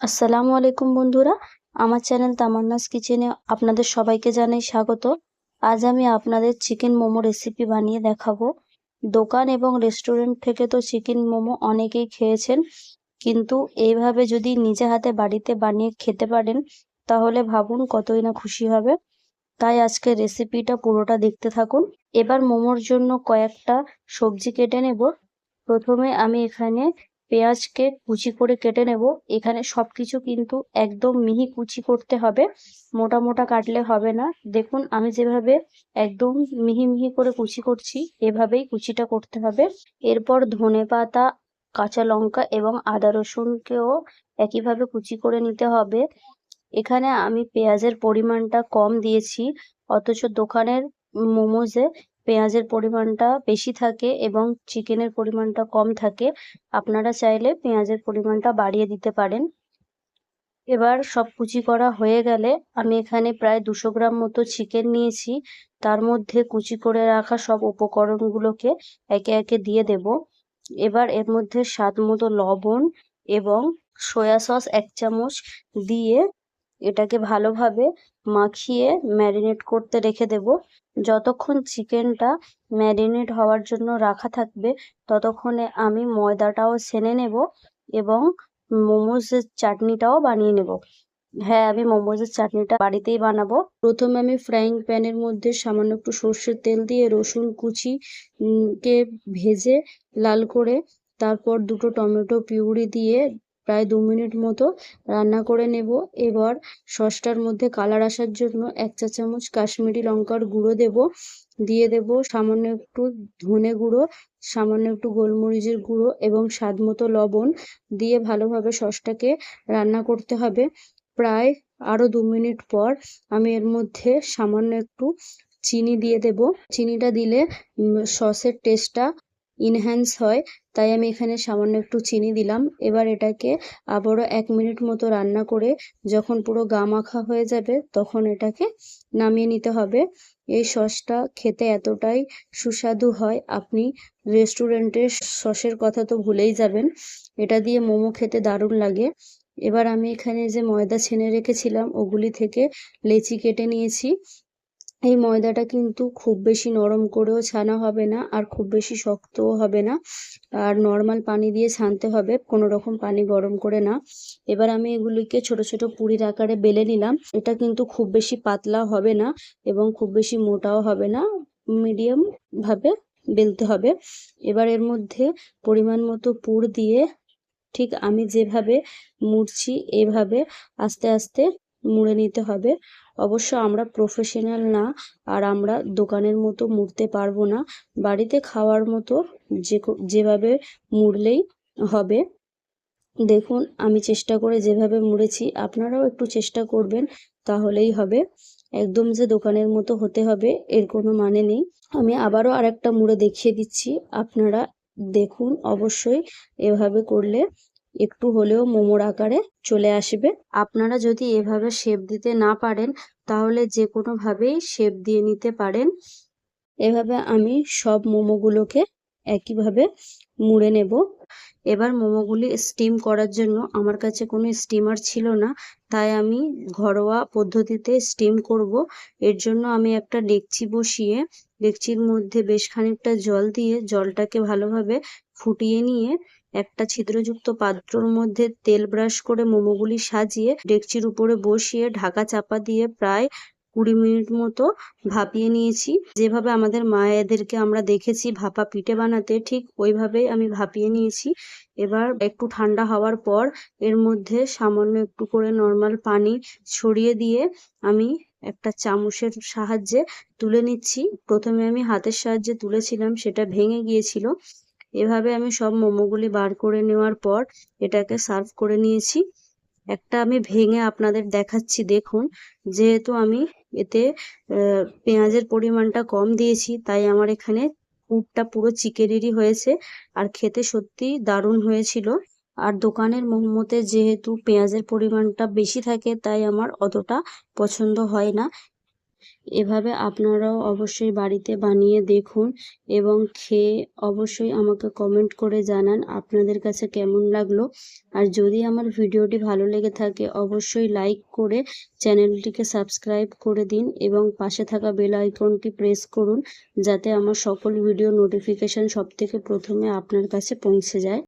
আসসালামু আলাইকুম বন্ধুরা, আমার চ্যানেল তামান্নাস কিচেনে আপনাদের সবাইকে জানাই স্বাগত। আজ আমি আপনাদের চিকেন মোমো রেসিপি বানিয়ে দেখাবো। দোকান এবং রেস্টুরেন্ট থেকে তো চিকেন মোমো অনেকেই খেয়েছেন, কিন্তু এইভাবে যদি নিজে হাতে বাড়িতে বানিয়ে খেতে পারেন, তাহলে ভাবুন কতই না খুশি হবে। তাই আজকে রেসিপিটা পুরোটা দেখতে থাকুন। এবার মোমোর জন্য কয়েকটা সবজি কেটে নেব। প্রথমে আমি এখানে পেঁয়াজকে কুচি করে কেটে নেব। এখানে সবকিছু কিন্তু একদম মিহি কুচি করতে হবে। মোটা মোটা কাটলে হবে না। দেখুন, আমি যেভাবে একদম মিহি মিহি করে কুচি করছি, এভাবেই কুচিটা করতে হবে। এরপর ধনে পাতা, কাঁচা লঙ্কা এবং আদা রসুনকেও একইভাবে কুচি করে নিতে হবে। এখানে আমি পেঁয়াজের পরিমাণটা কম দিয়েছি, অথচ দোকানের মোমোজে পেঁয়াজের পরিমাণটা বেশি থাকে এবং চিকেনের পরিমাণটা কম থাকে, আপনারা চাইলে পেঁয়াজের পরিমাণটা বাড়িয়ে দিতে পারেন। এবার সব কুচি করা হয়ে গেলে আমি এখানে প্রায় দুশো গ্রাম মতো চিকেন নিয়েছি। তার মধ্যে কুচি করে রাখা সব উপকরণগুলোকে একে একে দিয়ে দেব। এবার এর মধ্যে স্বাদ মতো লবণ এবং সয়া সস এক চামচ দিয়ে এটাকে ভালোভাবে মাখিয়ে ম্যারিনেট করতে রেখে দেব। যতক্ষণ চিকেনটা ম্যারিনেট হওয়ার জন্য রাখা থাকবে, ততক্ষণে আমি ময়দাটাও ছেনে নেব এবং মোমোজের চাটনিটাও বানিয়ে নেব। হ্যাঁ আমি মোমোজের চাটনিটা বাড়িতেই বানাবো। প্রথমে আমি ফ্রাইং প্যানের মধ্যে সামান্য একটু সর্ষের তেল দিয়ে রসুন কুচি কে ভেজে লাল করে, তারপর দুটো টমেটো পিউরি দিয়ে প্রায় দু মিনিট মতো রান্না করে নেব। এবার সসটার মধ্যে কালার আসার জন্য এক চা চামচ কাশ্মীরি লঙ্কার গুঁড়ো দেব। দিয়ে দেব সামান্য একটু ধনে গুঁড়ো, সামান্য একটু গোলমরিচের গুঁড়ো এবং স্বাদ মতো লবণ দিয়ে ভালোভাবে সসটাকে রান্না করতে হবে। প্রায় আরও দু মিনিট পর আমি এর মধ্যে সামান্য একটু চিনি দিয়ে দেব। চিনিটা দিলে সসের টেস্টটা ইনহ্যান্স হয়, তাই আমি এখানে সামান্য একটু চিনি দিলাম। এবার এটাকে আবারও এক মিনিট মতো রান্না করে যখন পুরো গা মাখা হয়ে যাবে, তখন এটাকে নামিয়ে নিতে হবে। এই সসটা খেতে এতটাই সুস্বাদু হয়, আপনি রেস্টুরেন্টের সসের কথা তো ভুলেই যাবেন। এটা দিয়ে মোমো খেতে দারুণ লাগে। এবার আমি এখানে যে ময়দা ছেনে রেখেছিলাম, ওগুলি থেকে লেচি কেটে নিয়েছি। এই ময়দাটা কিন্তু খুব বেশি নরম করেও ছানা হবে না আর খুব বেশি শক্তও হবে না। আর নর্মাল পানি দিয়ে ছানতে হবে, কোনো রকম পানি গরম করে না। এবার আমি এগুলিকে ছোট ছোট পুরীর আকারে বেলে নিলাম। এটা কিন্তু খুব বেশি পাতলা হবে না এবং খুব বেশি মোটাও হবে না মিডিয়াম ভাবে বেলতে হবে। এবার এর মধ্যে পরিমাণ মতো পুর দিয়ে ঠিক আমি যেভাবে মুড়ছি, এভাবে আস্তে আস্তে মুড়ে নিতে হবে। অবশ্য আমরা প্রফেশনাল না, আর আমরা দোকানের মতো মুড়তে পারব না। বাড়িতে খাওয়ার মতো যে যেভাবে মুড়লেই হবে, দেখুন আমি চেষ্টা করে যেভাবে মুড়েছি, আপনারাও একটু চেষ্টা করবেন, তাহলেই হবে। একদম যে দোকানের মতো হতে হবে, এর কোনো মানে নেই। আমি আবারও আরেকটা মুড়ে দেখিয়ে দিচ্ছি, আপনারা দেখুন অবশ্যই এভাবে করলে একটু হলেও মোমোর আকারে চলে আসবে। আপনারা যদি এভাবে শেপ দিতে না পারেন, তাহলে যে কোনোভাবেই শেপ দিয়ে নিতে পারেন। এভাবে আমি সব মোমোগুলোকে একইভাবে মুড়ে নেব। এবার মোমোগুলি স্টিম করার জন্য আমার কাছে কোনো স্টিমার ছিল না, তাই আমি ঘরোয়া পদ্ধতিতে স্টিম করব। এর জন্য আমি একটা ডেকচি বসিয়ে, ডেকচির মধ্যে বেশ খানিকটা জল দিয়ে জলটাকে ভালোভাবে ফুটিয়ে নিয়ে একটা ছিদ্রযুক্ত পাত্রর মধ্যে তেল ব্রাশ করে মোমোগুলি সাজিয়ে ডেকচির উপরে বসিয়ে ঢাকা চাপা দিয়ে প্রায় কুড়ি মিনিট মতো ভাপিয়ে নিয়েছি। যেভাবে আমাদের মায়েদেরকে আমরা দেখেছি ভাপা পিঠে বানাতে, ঠিক ওইভাবেই আমি ভাপিয়ে নিয়েছি। এবার একটু ঠান্ডা হওয়ার পর এর মধ্যে সামান্য একটু করে নর্মাল পানি ছড়িয়ে দিয়ে আমি একটা চামচের সাহায্যে তুলে নিচ্ছি। প্রথমে আমি হাতের সাহায্যে তুলেছিলাম, সেটা ভেঙে গিয়েছিল। এভাবে আমি সব মোমোগুলি বার করে নেওয়ার পর এটাকে সার্ভ করে নিয়েছি। একটা আমি ভেঙে আপনাদের দেখাচ্ছি, দেখুন। যেহেতু আমি এতে পেঁয়াজের পরিমাণটা কম দিয়েছি, তাই আমার এখানে পুরটা পুরো চিকেনেরই হয়েছে, আর খেতে সত্যি দারুণ হয়েছিল। আর দোকানের মোমোতে যেহেতু পেঁয়াজের পরিমাণটা বেশি থাকে, তাই আমার অতটা পছন্দ হয় না। এভাবে আপনারাও অবশ্যই বাড়িতে বানিয়ে দেখুন এবং খেয়ে অবশ্যই আমাকে কমেন্ট করে জানান আপনাদের কাছে কেমন লাগল। আর যদি আমার ভিডিওটি ভালো লেগে থাকে অবশ্যই লাইক করে চ্যানেলটিকে সাবস্ক্রাইব করে দিন এবং পাশে থাকা বেল আইকনটি প্রেস করুন যাতে আমার সকল ভিডিও নোটিফিকেশান সবথেকে প্রথমে আপনার কাছে পৌঁছে যায়।